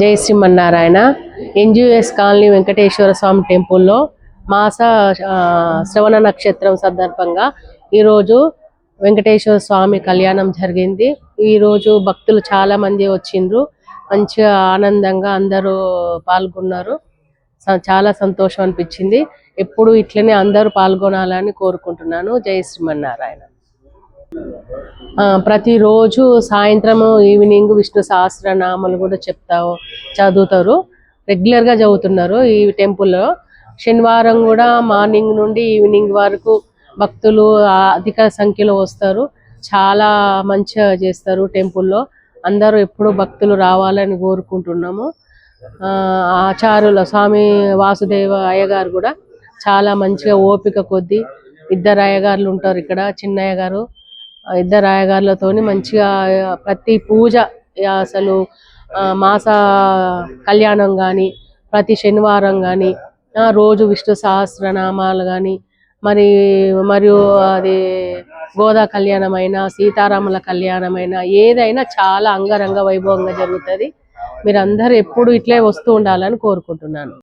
జై Srimannarayana NGS colony Venkateswara Swamy టెంపుల్లో మాస శ్రవణ నక్షత్రం సందర్భంగా ఈరోజు వెంకటేశ్వర స్వామి కళ్యాణం జరిగింది. ఈరోజు భక్తులు చాలా మంది వచ్చిండ్రు. మంచిగా ఆనందంగా అందరూ పాల్గొన్నారు. స- చాలా సంతోషం అనిపించింది. ఎప్పుడు ఇట్లనే అందరూ పాల్గొనాలని కోరుకుంటున్నాను. జై శ్రీమన్నారాయణ. ప్రతిరోజు సాయంత్రం ఈవినింగ్ విష్ణు సహస్రనామాలు కూడా చెప్తావు చదువుతారు. రెగ్యులర్గా చదువుతున్నారు ఈ టెంపుల్లో. శనివారం కూడా మార్నింగ్ నుండి ఈవినింగ్ వరకు భక్తులు అధిక సంఖ్యలో వస్తారు. చాలా మంచిగా చేస్తారు టెంపుల్లో. అందరూ ఎప్పుడు భక్తులు రావాలని కోరుకుంటున్నాము. ఆ, స్వామి వాసుదేవ అయ్యగారు కూడా చాలా మంచిగా ఓపిక కొద్దీ ఇద్దరు అయ్యగారులు ఉంటారు ఇక్కడ చిన్నయ్య గారు. ఇద్దరు అయ్యగారులతోని మంచిగా ప్రతి పూజ అసలు మాస కళ్యాణం కానీ ప్రతి శనివారం కానీ రోజు విష్ణు సహస్రనామాలు కానీ మరి మరియు అది గోదా కళ్యాణమైనా సీతారాముల కళ్యాణమైనా ఏదైనా చాలా అంగరంగ వైభవంగా జరుగుతుంది. మీరందరూ ఎప్పుడు ఇట్లే వస్తూ ఉండాలని కోరుకుంటున్నాను.